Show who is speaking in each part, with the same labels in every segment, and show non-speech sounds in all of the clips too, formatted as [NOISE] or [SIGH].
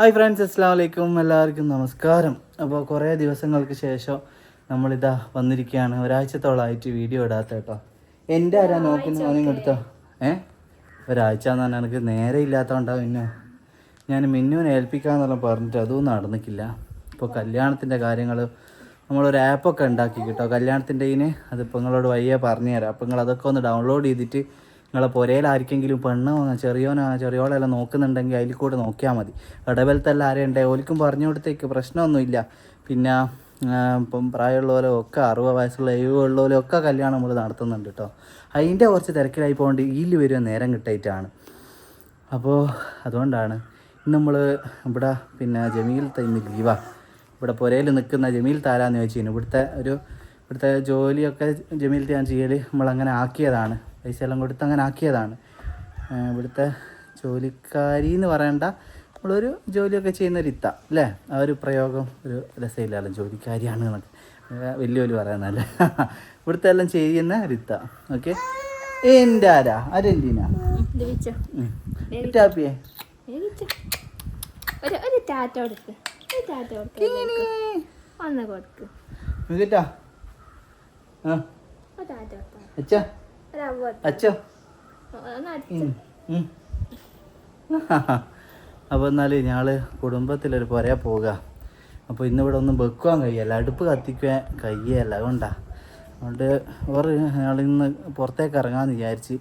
Speaker 1: Hi friends അസ്സാം വലൈക്കും എല്ലാവർക്കും നമസ്കാരം. അപ്പോൾ കുറേ ദിവസങ്ങൾക്ക് ശേഷം നമ്മളിതാ വന്നിരിക്കുകയാണ്. ഒരാഴ്ചത്തോളമായിട്ട് വീഡിയോ ഇടാത്ത കേട്ടോ. എന്റെ ആരാ നോക്കുന്ന? മോനും കൊടുത്തോ ഏ? ഒരാഴ്ച എന്ന് പറഞ്ഞാൽ എനിക്ക് നേരെ ഇല്ലാത്തതുകൊണ്ടാണ് പിന്നെ ഞാൻ മിന്നുവിനെ ഏൽപ്പിക്കാമെന്നെല്ലാം പറഞ്ഞിട്ട് അതും നടന്നിക്കില്ല ഇപ്പോൾ കല്യാണത്തിന്റെ കാര്യങ്ങൾ നമ്മളൊരു ആപ്പൊക്കെ ഉണ്ടാക്കി കേട്ടോ. കല്യാണത്തിന്റെ ഇതിന് അതിപ്പോൾ നിങ്ങളോട് വയ്യ പറഞ്ഞു തരാം. അപ്പോൾ നിങ്ങൾ അതൊക്കെ ഒന്ന് ഡൗൺലോഡ് ചെയ്തിട്ട് നിങ്ങളെ പുരയിൽ ആർക്കെങ്കിലും പെണ്ണോ ചെറിയോനോ ചെറിയോളെല്ലാം നോക്കുന്നുണ്ടെങ്കിൽ അതിൽ കൂടെ നോക്കിയാൽ മതി. ഇടവലത്തെല്ലാം ആരെയുണ്ട് ഓലിക്കും പറഞ്ഞു കൊടുത്തേക്ക് പ്രശ്നമൊന്നുമില്ല. പിന്നെ ഇപ്പം പ്രായമുള്ളവരോ ഒക്കെ അറുപത് വയസ്സുള്ള എഴുപതുള്ളവരോ ഒക്കെ കല്യാണം നമ്മൾ നടത്തുന്നുണ്ട് കേട്ടോ അതിന്റെ കുറച്ച് തിരക്കിലായി പോകേണ്ടി ഇതിൽ വരുവാൻ നേരം കിട്ടായിട്ടാണ്. അപ്പോൾ അതുകൊണ്ടാണ് ഇന്ന് നമ്മൾ ഇവിടെ പിന്നെ ജമീൽ ഇന്ന് ലീവാ. ഇവിടെ പുരയിൽ നിൽക്കുന്ന ജമീൽ താരാന്ന് ചോദിച്ചിരുന്നു. ഇവിടുത്തെ ഒരു ഇവിടുത്തെ ജോലിയൊക്കെ ജമീൽ ഞാൻ ചെയ്യൽ നമ്മളങ്ങനെ ആക്കിയതാണ്. പൈസ എല്ലാം കൊടുത്ത് അങ്ങനെ ആക്കിയതാണ്. ഇവിടുത്തെ ജോലിക്കാരി എന്ന് പറയണ്ട. നമ്മളൊരു ജോലിയൊക്കെ ചെയ്യുന്ന ഒരു ഇത്ത അല്ലേ? ആ ഒരു പ്രയോഗം ഒരു രസമില്ലല്ലോ ജോലിക്കാരിയാണ് എന്നൊക്കെ. വലിയ വലിയ പറയുന്നല്ലേ [LAUGHS] ഇവിടുത്തെ എല്ലാം ചെയ്യുന്ന ഒരു ഇത്ത ഓക്കെ എന്റെ ആരാ?
Speaker 2: വെച്ചോ
Speaker 1: ടാപ്പിയേ.
Speaker 2: ഒന്ന് കൊടുക്ക്.
Speaker 1: കേട്ടാ ആ. അച്ഛാ. ഉം. അപ്പോൾ എന്നാൽ ഞങ്ങൾ കുടുംബത്തിലൊരു പുരയെ പോവുക അപ്പോൾ ഇന്നിവിടെ ഒന്നും വെക്കുവാൻ കഴിയല്ല. അടുപ്പ് കത്തിക്കാൻ കഴിയല്ല. അതുകൊണ്ടാ. അതുകൊണ്ട് വേറെ ഞങ്ങളിന്ന് പുറത്തേക്ക് ഇറങ്ങാമെന്ന് വിചാരിച്ച്.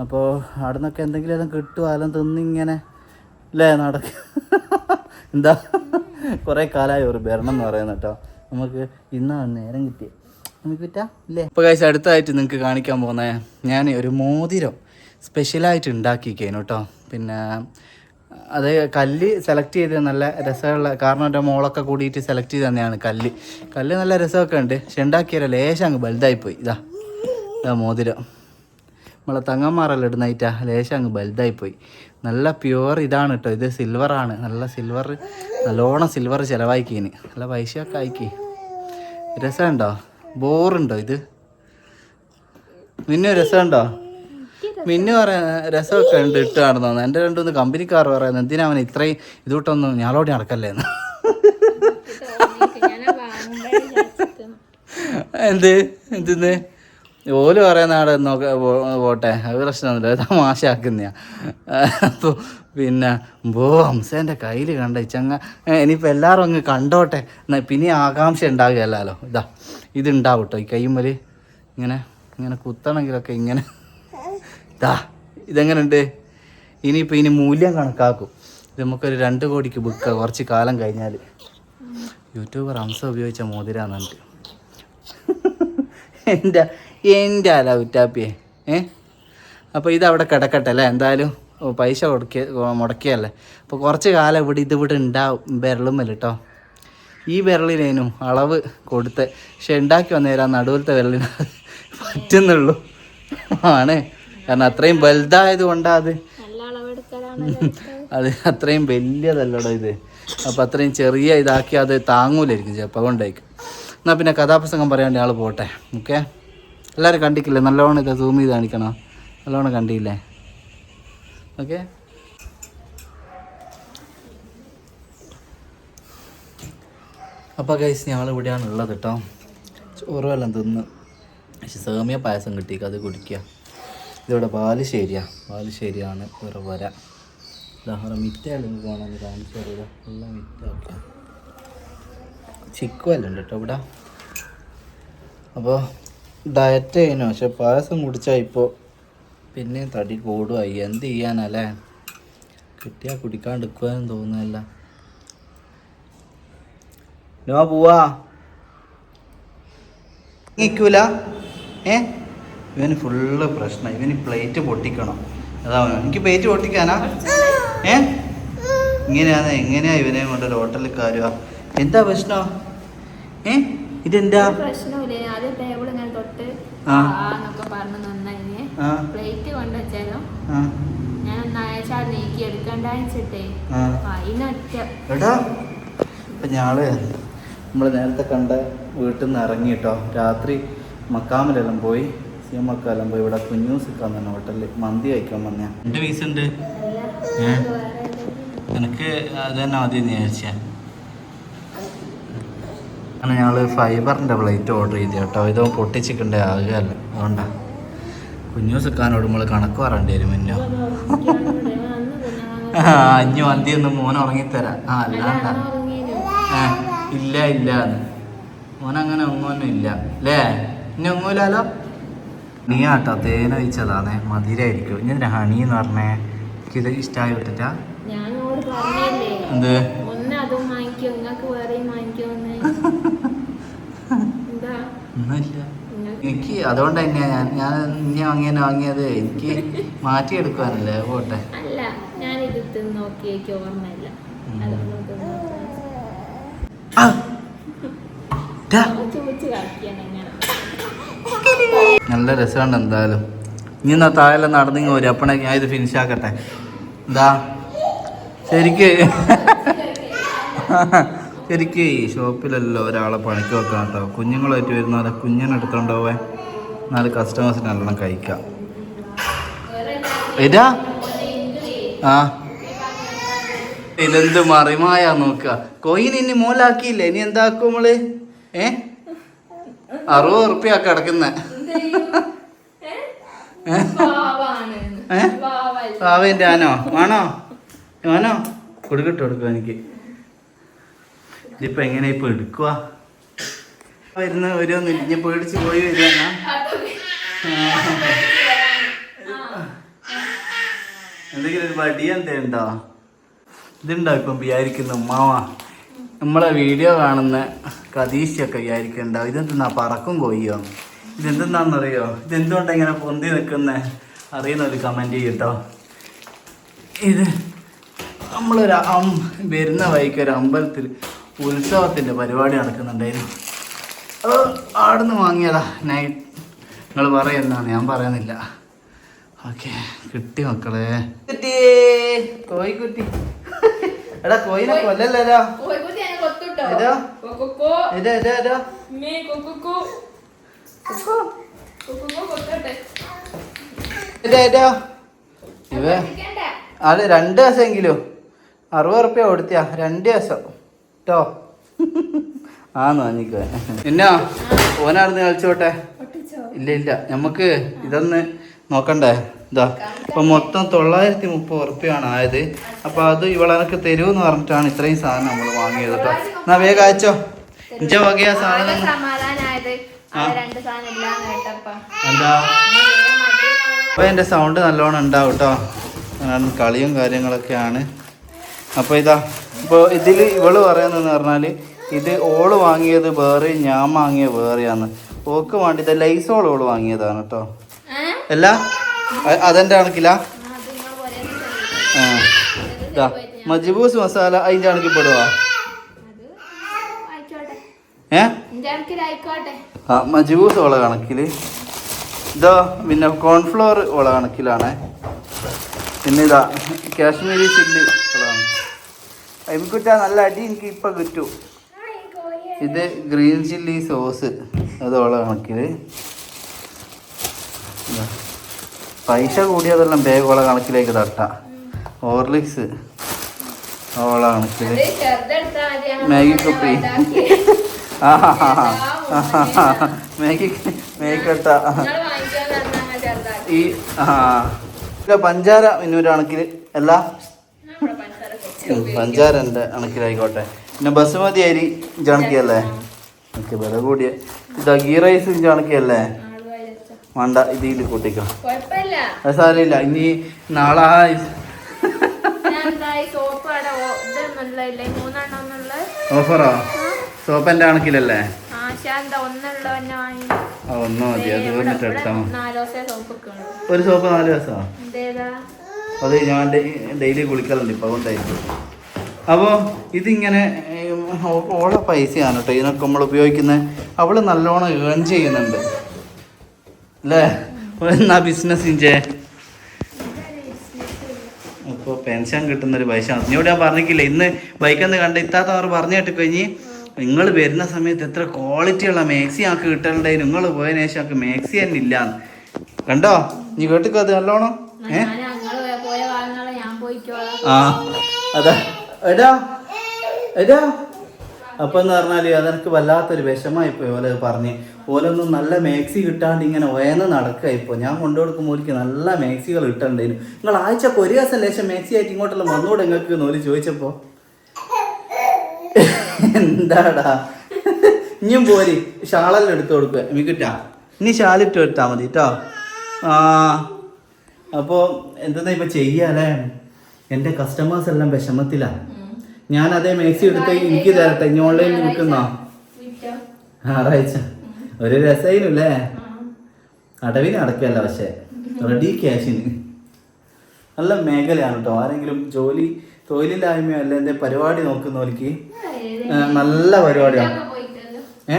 Speaker 1: അപ്പോൾ അവിടെ നിന്നൊക്കെ എന്തെങ്കിലും കിട്ടുമോ അതെല്ലാം തിന്നിങ്ങനെ അല്ലേ നടക്ക. [LAUGHS] എന്താ? കുറേ കാലമായി ഒരു ഭരണം എന്ന് പറയുന്നത് കേട്ടോ. നമുക്ക് ഇന്നാണ് നേരം കിട്ടിയത് ഇപ്പോൾ കഴിച്ച് അടുത്തായിട്ട് നിങ്ങൾക്ക് കാണിക്കാൻ പോകുന്നത് ഞാൻ ഒരു മോതിരം സ്പെഷ്യലായിട്ട് ഉണ്ടാക്കിക്കേനു കേട്ടോ. പിന്നെ അത് കല്ല് സെലക്ട് ചെയ്ത് നല്ല രസമുള്ള കാരണം എന്റെ മോളൊക്കെ കൂടിയിട്ട് സെലക്ട് ചെയ്ത് തന്നെയാണ് കല്ല്. കല്ല് നല്ല രസമൊക്കെ ഉണ്ട്. പക്ഷെ ഉണ്ടാക്കിയാലോ ലേശം അങ്ങ് വലുതായിപ്പോയി ഇതാ ഇതാ മോതിരം. നമ്മളെ തങ്ങന്മാരെല്ലാം ഇടുന്നതായിട്ടാ ലേശം അങ്ങ് വലുതായിപ്പോയി നല്ല പ്യുവർ ഇതാണ് കേട്ടോ. ഇത് സിൽവറാണ് നല്ല സിൽവർ നല്ലോണം സിൽവർ ചിലവാക്കിയതിന് നല്ല പൈസയൊക്കെ ആയിക്കി. രസമുണ്ടോ? ബോറുണ്ടോ ഇത്? മിന്നു രസമുണ്ടോ? മിന്നു പറയാ രസമൊക്കെ ഉണ്ട് ഇട്ട് നടന്നു എന്റെ രണ്ടൊന്ന് കമ്പനിക്കാർ പറയുന്നത് എന്തിനാ അവൻ ഇത്രയും ഇതൂട്ടൊന്നും ഞാളോടി നടക്കല്ലേന്ന് എന്ത്? എന്തിന്ന്? ഓൽ പറയുന്ന ആടെ നോക്ക പോട്ടെ അത് പ്രശ്നമൊന്നുമില്ല അത് തമാശാക്കുന്നയാ അപ്പോൾ പിന്നെ ബോ ഹംസേന്റെ കയ്യിൽ കണ്ട ചങ്ങ ഇനിയിപ്പോൾ എല്ലാവരും അങ്ങ് കണ്ടോട്ടെ. പിന്നെ ആകാംക്ഷ ഉണ്ടാകുകയല്ലോ ഇതാ ഇതുണ്ടാവും കേട്ടോ ഈ കൈമൽ ഇങ്ങനെ ഇങ്ങനെ കുത്തണമെങ്കിലൊക്കെ ഇങ്ങനെ. ഇതാ ഇതെങ്ങനെയുണ്ട് ഇനിയിപ്പോൾ ഇനി മൂല്യം കണക്കാക്കും. ഇത് നമുക്കൊരു രണ്ട് കോടിക്ക് ബുക്ക കുറച്ച് കാലം കഴിഞ്ഞാൽ യൂട്യൂബർ ഹംസ ഉപയോഗിച്ച മോതിരാന്നുണ്ട് എന്റെ എന്റെ അല്ല ഉറ്റാപ്പിയെ. ഏ? അപ്പോൾ ഇതവിടെ കിടക്കട്ടെ അല്ലേ? എന്തായാലും. പൈസ കൊടുക്കിയ മുടക്കിയല്ലേ? അപ്പോൾ കുറച്ച് കാലം ഇവിടെ ഇത് ഇവിടെ ഉണ്ടാവും വിരളുമ്മൽ കേട്ടോ ഈ വിരലിനേനു അളവ് കൊടുത്ത് പക്ഷെ ഉണ്ടാക്കി വന്നേരാ നടുവിലത്തെ വിരലിന്. പറ്റുന്നുള്ളൂ. ആണ്. കാരണം അത്രയും വലുതായത് കൊണ്ടാ അത് അത് അത്രയും വലിയതല്ലടോ ഇത്. അപ്പം അത്രയും ചെറിയ ഇതാക്കി അത് താങ്ങൂലായിരിക്കും ചിലപ്പോൾ അതുകൊണ്ടായിരിക്കും. എന്നാൽ പിന്നെ കഥാപ്രസംഗം പറയാണ്ട് ആൾ പോട്ടെ. ഓക്കെ? എല്ലാവരും കണ്ടിക്കില്ലേ? നല്ലോണം ഇത് സൂം ചെയ്ത് കാണിക്കണോ? നല്ലോണം കണ്ടില്ലേ? ഓക്കെ. അപ്പോൾ ഗൈസ് ഞങ്ങൾ ഇവിടെയാണ് ഉള്ളത് കേട്ടോ ചോറുവെല്ലാം തിന്ന് പക്ഷെ സേമിയ പായസം കിട്ടിക്ക അത് കുടിക്കുക ഇതിവിടെ ബാലുശ്ശേരിയാ. ബാലുശ്ശേരിയാണ് വേറെ വര. ഉദാഹരണം മിറ്റയാണ് കാണാൻ കാണിച്ചു തരിക എല്ലാം മിറ്റാക്കുക ചിക്കുവെല്ലാം ഉണ്ട് കേട്ടോ ഇവിടെ. അപ്പോൾ ഡയറ്റ് ചെയ്യുന്നു പക്ഷെ പായസം കുടിച്ചാൽ ഇപ്പോൾ പിന്നെ തടി കൂടുമായി എന്ത് ചെയ്യാനല്ലേ? കിട്ടിയാൽ കുടിക്കാണ്ടിരിക്കുവാനും തോന്നുന്നില്ല നോ പോവാ. നിൽക്കൂല. ഏ? ഇവന് ഫുള്ള് പ്രശ്നം. ഇവന് പ്ലേറ്റ് പൊട്ടിക്കണം. അതാ എനിക്ക് പ്ലേറ്റ് പൊട്ടിക്കാനാ? ഏ? ഇങ്ങനെയാണ് എങ്ങനെയാ ഇവനെ കൊണ്ട് ഒരു ഹോട്ടലിൽ കാര്യ എന്താ പ്രശ്നം? ഏ? ഇതെന്താ?
Speaker 2: പ്രശ്നമില്ല ആദ്യം ടേബിൾ ഇങ്ങനെ തൊട്ട്
Speaker 1: ആ.
Speaker 2: എന്നൊക്കെ പറഞ്ഞു നന്നായി പ്ലേറ്റ് കൊണ്ടുവച്ചാലോ ഞാൻ ഒന്നാഴ്ച നീക്കി
Speaker 1: എടാ ഞാൾ നമ്മൾ നേരത്തെ കണ്ട വീട്ടിൽ നിന്ന് ഇറങ്ങി കേട്ടോ രാത്രി മക്കാമിലെല്ലാം പോയി. സി മക്കാലം പോയി. ഇവിടെ കുഞ്ഞൂസിക്കാൻ തന്നെ ഹോട്ടലിൽ മന്തി കഴിക്കാൻ വന്ന. എന്റെ പീസ് ഉണ്ട് എനിക്ക് അത് തന്നെ മതി വിചാരിച്ച അങ്ങനെ ഞങ്ങൾ ഫൈബറിന്റെ പ്ലേറ്റ് ഓർഡർ ചെയ്തു കേട്ടോ ഇതോ പൊട്ടിച്ചിട്ടുണ്ട് ആകുകയല്ല അതുകൊണ്ടാ. കുഞ്ഞു സുക്കാനോട് നമ്മൾ കണക്ക് പറയേണ്ടി വരും മുന്നോ. ആ അഞ്ഞു മന്തി ഒന്ന് മോൻ ഉറങ്ങിത്തരാം. ആ അല്ലാണ്ട. ഇല്ല ഇല്ല മോൻ അങ്ങനെ ഒന്നും ഇല്ല. അല്ലേ ഇനി ഒങ്ങൂലാലോ? നീ ആട്ടോ തേന വെച്ചതാണേ മധുരായിരിക്കും. ഇനി എന്തിനാ ഹണി എന്ന് പറഞ്ഞേ? എനിക്കിത് ഇഷ്ടമായി വിട്ടിട്ടാ. എന്ത്?
Speaker 2: ഒന്ന് അതും വാങ്ങിക്കും നിങ്ങൾക്ക് വേറെയും വാങ്ങിക്കോന്ന് എന്താ [LAUGHS]
Speaker 1: ഒന്നുമില്ല. എനിക്ക് അതുകൊണ്ട് തന്നെയാ ഞാൻ. ഞാൻ ഇനി അങ്ങനെ വാങ്ങിയത്. എനിക്ക് മാറ്റി മാറ്റിയെടുക്കാനല്ലേ പോട്ടെ.
Speaker 2: അല്ല ഞാൻ നോക്കി എനിക്ക് ഓർമ്മയില്ല. [LAUGHS]
Speaker 1: നല്ല രസമുണ്ട് എന്തായാലും. ഇനി എന്നാ താഴെ നടന്നിങ്ങ് വരും. അപ്പണേ ഞാൻ ഇത് ഫിനിഷ് ആക്കട്ടെ. എന്താ ശരിക്ക്. [LAUGHS] ശരിക്ക് ഈ ഷോപ്പിലല്ലോ ഒരാളെ പണിക്ക് വെക്കാം കേട്ടോ കുഞ്ഞുങ്ങളായിട്ട് വരുന്നവരെ കുഞ്ഞിനെ എടുത്തോണ്ട് പോവേ നാല് കസ്റ്റമേഴ്സിന് നല്ലോണം കഴിക്കാം. ഇതാ ആ. ഇതെന്ത് മറിമായ നോക്കുക കൊയിന് ഇനി മൂലാക്കിയില്ല? ഇനി എന്താക്കും നമ്മൾ ഏ? അറുപത് ഉറുപ്പ്യ കിടക്കുന്ന. ഏ? പാവന്റെ ആനോ? ആണോ ആനോ കൊടുക്കട്ടെ കൊടുക്കുക എനിക്ക്. ഇതിപ്പോ എങ്ങനെ ഇപ്പൊ എടുക്കുക വരുന്ന ഓരോന്ന് ഞാൻ പേടിച്ച് പോയി വരുന്ന എന്തെങ്കിലും ഒരു വടി എന്താ ഉണ്ടോ? ഇതുണ്ടോ ഇപ്പം വിചാരിക്കുന്ന ഉമ്മാവ. നമ്മളെ വീഡിയോ കാണുന്ന കതീശയൊക്കെ വിചാരിക്കണ്ടോ? ഇതെന്തെന്നാ പറക്കും കൊയ്യോ ഇതെന്തെന്നാണെന്നറിയോ ഇതെന്തുകൊണ്ട് ഇങ്ങനെ പൊന്തി നിൽക്കുന്ന? അറിയുന്ന ഒരു കമന്റ് ചെയ്യട്ടോ. ഇത് നമ്മളൊരു വരുന്ന വഴിക്ക് ഒരു അമ്പലത്തിൽ ഉത്സവത്തിന്റെ പരിപാടി നടക്കുന്നുണ്ടായിരുന്നു. അത് ആടുന്ന് വാങ്ങിയതാ. നൈറ്റ് നിങ്ങൾ പറയുന്നതാണ് ഞാൻ പറയുന്നില്ല. ഓക്കെ കിട്ടി മക്കളെ. കുട്ടി. കോഴിക്കുട്ടി എടാ? കോയിനെ കൊല്ലല്ലോ ഇതാ ഇതാ ഇതാ ഇതാ ഇതാ ഇതാ ഇവ. അത് രണ്ട് ദിവസമെങ്കിലും അറുപത് റുപ്യ കൊടുത്തിയാ. രണ്ട് ദിവസം. കേട്ടോ ആന്ന് വാങ്ങിക്കോ. എന്നാ ഓനാർന്ന് കളിച്ചോട്ടെ? ഇല്ല ഇല്ല. നമുക്ക് ഇതൊന്ന് നോക്കണ്ടേ? ഇതാ അപ്പൊ മൊത്തം തൊള്ളായിരത്തി മുപ്പത് ഉറുപ്പ്യാണ് ആയത്. അപ്പൊ അത് ഇവളെനക്ക് തരുമെന്ന് പറഞ്ഞിട്ടാണ് ഇത്രയും സാധനം നമ്മൾ വാങ്ങിയത് കേട്ടോ എന്നാ വേഗം അയച്ചോ. ഇഞ്ച വകയാ സാധനം. എന്താ? അപ്പൊ എന്റെ സൗണ്ട് നല്ലോണം ഉണ്ടാവും കേട്ടോ കളിയും കാര്യങ്ങളൊക്കെയാണ്. അപ്പൊ ഇതാ ഇപ്പോൾ ഇതിൽ ഇവൾ പറയുന്നതെന്ന് പറഞ്ഞാൽ ഇത് ഓൾ വാങ്ങിയത് വേറെ ഞാൻ വാങ്ങിയ വേറെയാന്ന് ഓക്ക് വേണ്ടി ഇത് ലൈസോൾ ഓൾ വാങ്ങിയതാണ് കേട്ടോ അല്ല? അതെന്റെ കണക്കില്ല ആ. മജിബൂസ് മസാല അതിന്റെ കണക്കിൽ പെടുവാ. ഏ? ആ മജിബൂസ് ഓള കണക്കിൽ ഇതോ പിന്നെ കോൺഫ്ലോർ ഓള കണക്കിലാണേ. പിന്നെ ഇതാ കാശ്മീരി ചില്ലി. ഓളാണ് അതിൽക്കുറ്റ നല്ല അടി എനിക്ക് ഇപ്പം കിട്ടും. ഇത് ഗ്രീൻ ചില്ലി സോസ്. അത് ഓള കണക്കിൽ പൈസ കൂടിയതെല്ലാം ബേഗ് ഓള കണക്കിലേക്ക് തട്ടാം. ഹോർലിക്സ് ഓള കണക്കിൽ മാഗി കുപ്പി. ആ മാഗി മേക്കട്ട. [LAUGHS] ഈ ആ പഞ്ചാര ഇന്നൊരു കണക്കിൽ അല്ല പഞ്ചാരന്റെ കണക്കിലായിക്കോട്ടെ പിന്നെ ബസുമതി അരി ചാണക്കിയല്ലേ ഓക്കെ വില കൂടിയ ഇതാ ഗീ റൈസ്
Speaker 2: ചാണക്കിയല്ലേ.
Speaker 1: വേണ്ട ഇതിൽ കൂട്ടിക്കാം. അത് സാരമില്ല ഇനി നാളെ ഓഫറോ? സോപ്പന്റെ കണക്കിലല്ലേ ഒന്നും മതി അത് വന്നിട്ട് എടുത്താൽ
Speaker 2: വെക്കുള്ളൂ
Speaker 1: ഒരു സോപ്പ് നാല് ദിവസമോ? അത് ഞാൻ ഡെയിലി കുളിക്കലുണ്ട് ഇപ്പം അതുകൊണ്ടായിരിക്കും. അപ്പോൾ ഇതിങ്ങനെ ഓള പൈസയാണ് കേട്ടോ ഇതിനൊക്കെ നമ്മൾ ഉപയോഗിക്കുന്നത് അവൾ നല്ലോണം ഏൺ ചെയ്യുന്നുണ്ട്. അല്ലേ? എന്നാ ബിസിനസ് ഇഞ്ചേ? അപ്പോൾ പെൻഷൻ കിട്ടുന്നൊരു പൈസ. ഇനിയോട് ഞാൻ പറഞ്ഞിട്ടില്ല ഇന്ന് ബൈക്കെന്ന് കണ്ട ഇത്താത്ത അവർ പറഞ്ഞു കേട്ട് കഴിഞ്ഞ് നിങ്ങൾ വരുന്ന സമയത്ത് എത്ര ക്വാളിറ്റിയുള്ള മാക്സി ആൾക്ക് കിട്ടലുണ്ടായി. നിങ്ങൾ പോയതിനു ശേഷം ആൾക്ക് മാക്സി തന്നെ ഇല്ലാന്ന്. കണ്ടോ? നീ കേട്ടിക്കോ അത് നല്ലോണം? ഏ
Speaker 2: ഞാൻ ഞങ്ങൾ പോയ വാങ്ങാളെ ഞാൻ പോയിക്കോളാം
Speaker 1: ആ അതാ എടാ അപ്പൊ എന്ന് പറഞ്ഞാൽ അതെനിക്ക് വല്ലാത്തൊരു വിഷമായി പോയി ഓല പറഞ്ഞ്. ഓലൊന്നും നല്ല മാക്സി കിട്ടാണ്ട് ഇങ്ങനെ ഒയന്ന് നടക്കുക ഇപ്പൊ ഞാൻ കൊണ്ടുകൊടുക്കുമ്പോൾ എനിക്ക് നല്ല മാക്സികൾ കിട്ടണ്ടേനു. നിങ്ങൾ ആഴ്ചക്ക് ഒരു ദിവസം ലേശം മാക്സി ആയിട്ട് ഇങ്ങോട്ടെല്ലാം വന്നൂടെ നിങ്ങൾക്ക് ഓൽ ചോദിച്ചപ്പോ? എന്താടാ? ഇനിയും പോരി. ഷാളെല്ലാം എടുത്തു കൊടുക്കുക മിക്കിട്ടാ ഇനി ഷാലിട്ട് എടുത്താൽ മതി കേട്ടോ ആ അപ്പോൾ എന്താ ഇപ്പൊ ചെയ്യാലേ എന്റെ കസ്റ്റമേഴ്സ് എല്ലാം വിഷമത്തിലാണ്. ഞാൻ അതേ മേക്സി എടുത്ത് എനിക്ക് തരട്ടെ? ഇനി ഓൺലൈനിൽ വിൽക്കുന്നോ? ഞായറാഴ്ച. ഒരു രസമായില്ലേ അടവിന് അടക്കല്ല പക്ഷേ. റെഡി ക്യാഷിന് നല്ല മേഖലയാണ് കേട്ടോ ആരെങ്കിലും ജോലി തൊഴിലില്ലായ്മയോ അല്ല എന്തെങ്കിലും പരിപാടി നോക്കുന്നവർക്ക് നല്ല പരിപാടിയാണ് ഏ?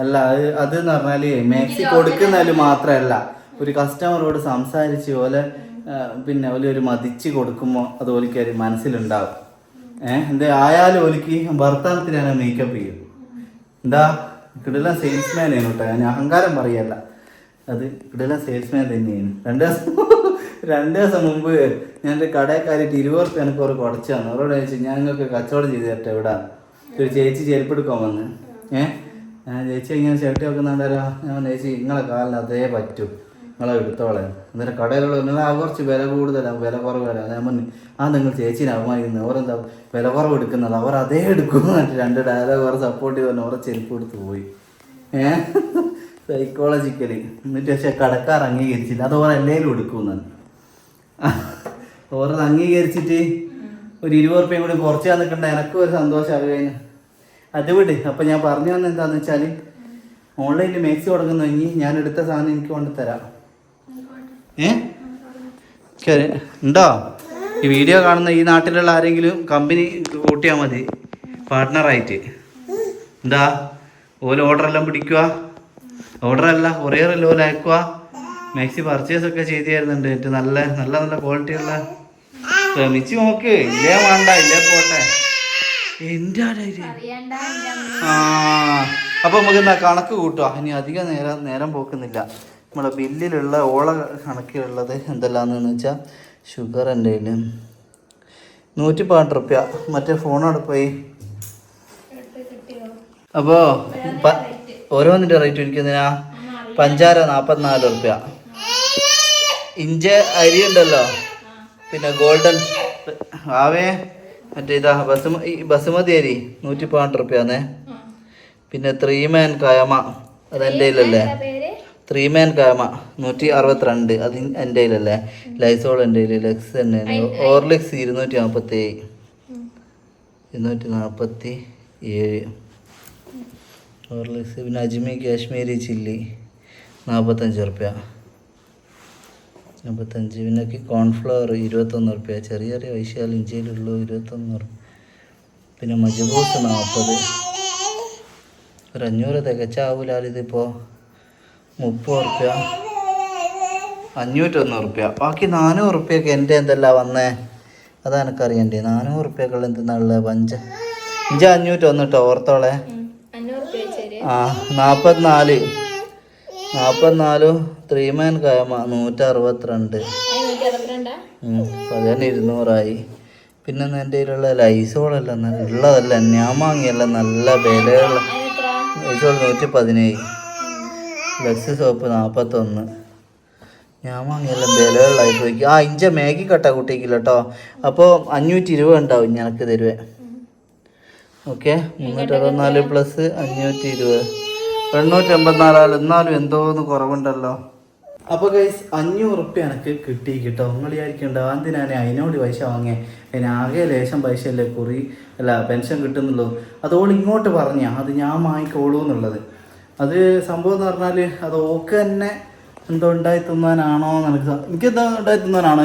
Speaker 1: അല്ല അത് അത് എന്ന് പറഞ്ഞാൽ മാക്സി കൊടുക്കുന്നതിൽ മാത്രമല്ല. ഒരു കസ്റ്റമറോട് സംസാരിച്ച് പോലെ പിന്നെ ഒരു മതിച്ച് കൊടുക്കുമ്പോൾ അത് ഓലിക്ക് ഒരു മനസ്സിലുണ്ടാവും. ഏഹ് എന്താ ആയാലും ഓലിക്ക് ഞാൻ മേക്കപ്പ് ചെയ്യും. എന്താ? കിടല സെയിൽസ്മാൻ ആണ് കേട്ടോ. ഞാൻ അഹങ്കാരം പറയല്ല. അത് കിടല സെയിൽസ്മാൻ തന്നെയാണ്. രണ്ട് ദിവസം [LAUGHS] രണ്ട് ദിവസം മുമ്പ് ഞാൻ കടയിൽ കയറിയിട്ട് ഇരുപത് റുപ്യ എനിക്ക് ഒരു തന്നു അവരോട് ചോദിച്ചു ഞാൻ നിങ്ങൾക്ക് കച്ചവടം ചെയ്ത് തരട്ടെ ഇവിടെ? ഒരു ചേച്ചി ചെരുപ്പെടുക്കാൻ വന്ന്. ഏഹ് ചേച്ചി ഇങ്ങനെ ചേട്ടി വെക്കുന്നുണ്ടല്ലോ ഞാൻ ചേച്ചി നിങ്ങളെ കാലിന് അതേ പറ്റൂ. നിങ്ങളെ എടുത്തോളെ എന്നിട്ട് കടയിലുള്ള നിങ്ങൾ കുറച്ച് വില കൂടുതലാണ് വില കുറവല്ല. ഞാൻ പറഞ്ഞു ആ നിങ്ങൾ ചേച്ചീനെ അവമാനിക്കുന്നത് അവരെന്താ വില കുറവ് എടുക്കുന്നത്? അവർ അതേ എടുക്കും രണ്ട് ഡയലോഗ് അവർ സപ്പോർട്ട് ചെയ്ത് അവരെ ചെരുപ്പ് എടുത്ത് പോയി. ഏഹ് സൈക്കോളജിക്കലി എന്നിട്ട് പക്ഷേ കടക്കാർ അംഗീകരിച്ചില്ല. അത് ഓരോ എല്ലാവരും എടുക്കുമെന്നാണ് ഓരോ അംഗീകരിച്ചിട്ട് ഒരു ഇരുപത് റുപ്യയും കൂടി കുറച്ച് നിൽക്കണ്ട. എനക്കും ഒരു സന്തോഷം അത് വിട്. അപ്പം ഞാൻ പറഞ്ഞു വന്നത് വെച്ചാൽ ഓൺലൈനിൽ മേക്സി തുടങ്ങുന്നെങ്കിൽ ഞാൻ എടുത്ത സാധനം എനിക്ക് കൊണ്ട് തരാം. ഏ? ഉണ്ടോ? ഈ വീഡിയോ കാണുന്ന ഈ നാട്ടിലുള്ള ആരെങ്കിലും കമ്പനി കൂട്ടിയാൽ മതി. പാർട്ട്ണറായിട്ട്. എന്താ? ഓല ഓർഡർ എല്ലാം പിടിക്കുക ഓർഡറല്ല അല്ല ഓൽ അയക്കുക മാക്സി പർച്ചേസ് ഒക്കെ ചെയ്ത് തരുന്നുണ്ട് ഏറ്റവും നല്ല നല്ല നല്ല ക്വാളിറ്റി ഉള്ള ശ്രമിച്ച് നോക്ക്. ഇല്ലേ വേണ്ട ഇല്ലേ പോട്ടെ.
Speaker 2: എന്റെ
Speaker 1: ആ അപ്പൊ നമുക്ക് എന്താ കണക്ക് കൂട്ടുക ഇനി അധികം നേരം നേരം പോക്കുന്നില്ല. നമ്മളെ ബില്ലിലുള്ള ഓള കണക്കിലുള്ളത് എന്തെല്ലാന്ന് വെച്ചാൽ ഷുഗർ എന്റെ കയ്യിൽ നൂറ്റി പതിനെട്ട് റുപ്യ. മറ്റേ ഫോണോടെ പോയി. അപ്പോൾ ഓരോന്നിന്റെ റേറ്റ് എനിക്കെന്തിനാ പഞ്ചാര നാൽപ്പത്തിനാല് റുപ്യ. ഇഞ്ച അരി ഉണ്ടല്ലോ. പിന്നെ ഗോൾഡൻ ആവേ മറ്റേ ഇതാ ബസുമ ബസുമതി അരി നൂറ്റി പതിനെട്ട് റുപ്യാന്നേ. പിന്നെ ത്രീ മാൻ കയമ. അത് എന്റെ കയ്യിലല്ലേ? ത്രീ മാൻ കാമ നൂറ്റി അറുപത്തിരണ്ട് അത് എന്റെ കയ്യിലല്ലേ? ലൈസോൾ എന്റെ കയ്യിൽ ലെക്സ് തന്നെ ഓർലിക്സ് ഇരുന്നൂറ്റി നാൽപ്പത്തി ഏഴ് ഇരുന്നൂറ്റി നാൽപ്പത്തി ഏഴ് ഓർലിക്സ് പിന്നെ അജ്മി കാശ്മീരി ചില്ലി നാൽപ്പത്തഞ്ച് റുപ്യ നാൽപ്പത്തഞ്ച് പിന്നെ കോൺഫ്ലവർ ഇരുപത്തൊന്ന് റുപ്യ ചെറിയ ചെറിയ വൈശാൽ ഇഞ്ചിയിലുള്ളൂ ഇരുപത്തൊന്ന് റുപ്യ പിന്നെ മജബൂസ് നാൽപ്പത് ഒരു അഞ്ഞൂറ് തികച്ചാവൂലാൽ ഇതിപ്പോൾ മുപ്പത് റുപ്യ. അഞ്ഞൂറ്റൊന്ന് റുപ്യ. ബാക്കി നാനൂറ് റുപ്യൊക്കെ എന്റെ എന്തെല്ലാം വന്നേ? അതാ എനിക്കറിയണ്ടേ. നാനൂറ് റുപ്യക്കുള്ള എന്തെന്നുള്ളത് പഞ്ച ഇഞ്ച അഞ്ഞൂറ്റൊന്ന് കേട്ടോ ഓർത്തോളെ. ആ നാൽപ്പത്തിനാല് നാൽപ്പത്തിനാലും ത്രീ മാൻ കയമ നൂറ്റി അറുപത്തിരണ്ട്
Speaker 2: അതിന് നൂറ്റി അറുപത്തിരണ്ടാ
Speaker 1: പതിനെ ഇരുന്നൂറായി. പിന്നെ എന്റെ കയ്യിലുള്ള ലൈസോളല്ല ഉള്ളതല്ല ഞാൻ വാങ്ങിയല്ല നല്ല വിലയുള്ള ലൈസോൾ നൂറ്റി പതിനേഴ് ലക്സ് സോപ്പ് നാൽപ്പത്തൊന്ന് ഞാൻ വാങ്ങിയല്ല വിലകളിലായി പോയി ആ ഇഞ്ച മാഗി കട്ട കുട്ടിക്കില്ല കേട്ടോ അപ്പോൾ അഞ്ഞൂറ്റി ഇരുപത് ഉണ്ടാവും ഞങ്ങൾക്ക് തരുവേ ഓക്കെ മുന്നൂറ്റി അറുപത്തിനാല് പ്ലസ് അഞ്ഞൂറ്റി ഇരുപത് എണ്ണൂറ്റി എൺപത്തിനാലാൽ എന്നാലും എന്തോന്ന് കുറവുണ്ടല്ലോ. അപ്പോൾ ഗൈസ് അഞ്ഞൂറ് റുപ്യ എനിക്ക് കിട്ടി കേട്ടോ നിങ്ങൾ വിചാരിക്കണ്ട അതിനാണ് അതിനോട് പൈസ വാങ്ങിയ. ആകെ ലേശം പൈസ അല്ലേ കുറി അല്ല പെൻഷൻ കിട്ടുന്നുള്ളൂ. അതോട് ഇങ്ങോട്ട് പറഞ്ഞാൽ അത് ഞാൻ വാങ്ങിക്കോളൂ എന്നുള്ളത് അത് സംഭവം എന്ന് പറഞ്ഞാൽ അത് ഓക്ക് തന്നെ എന്തോ ഉണ്ടായി തിന്നാനാണോ എന്ന് എനിക്ക് എനിക്ക് എന്താ ഉണ്ടായി തിന്നാനാണോ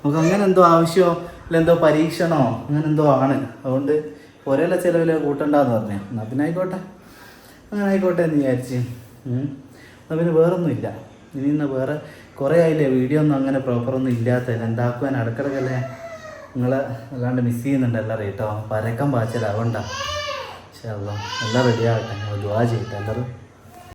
Speaker 1: നമുക്ക് അങ്ങനെ എന്തോ ആവശ്യമോ? അല്ല എന്തോ പരീക്ഷണോ? അങ്ങനെ എന്തോ ആണ്. അതുകൊണ്ട് ഒരേല ചിലവിൽ കൂട്ടണ്ടെന്ന് പറഞ്ഞു. എന്നാൽ പിന്നെ ആയിക്കോട്ടെ. അങ്ങനെ ആയിക്കോട്ടെ എന്ന് വിചാരിച്ച്. എന്നാ പിന്നെ വേറൊന്നുമില്ല ഇനി ഇന്ന് വേറെ കുറേ ആയില്ലേ? വീഡിയോ ഒന്നും അങ്ങനെ പ്രോപ്പറൊന്നും ഇല്ലാത്തല്ല എന്താക്കുവാൻ ഇടക്കിടക്കല്ലേ? നിങ്ങളെ അല്ലാണ്ട് മിസ് ചെയ്യുന്നുണ്ട് എല്ലാവരും കേട്ടോ പരക്കം പാച്ചലാവണ്ട. പക്ഷേ എല്ലാം റെഡി ആകട്ടെ. നിങ്ങൾ ദുവാ ചെയ്യട്ടെ. എല്ലാവരും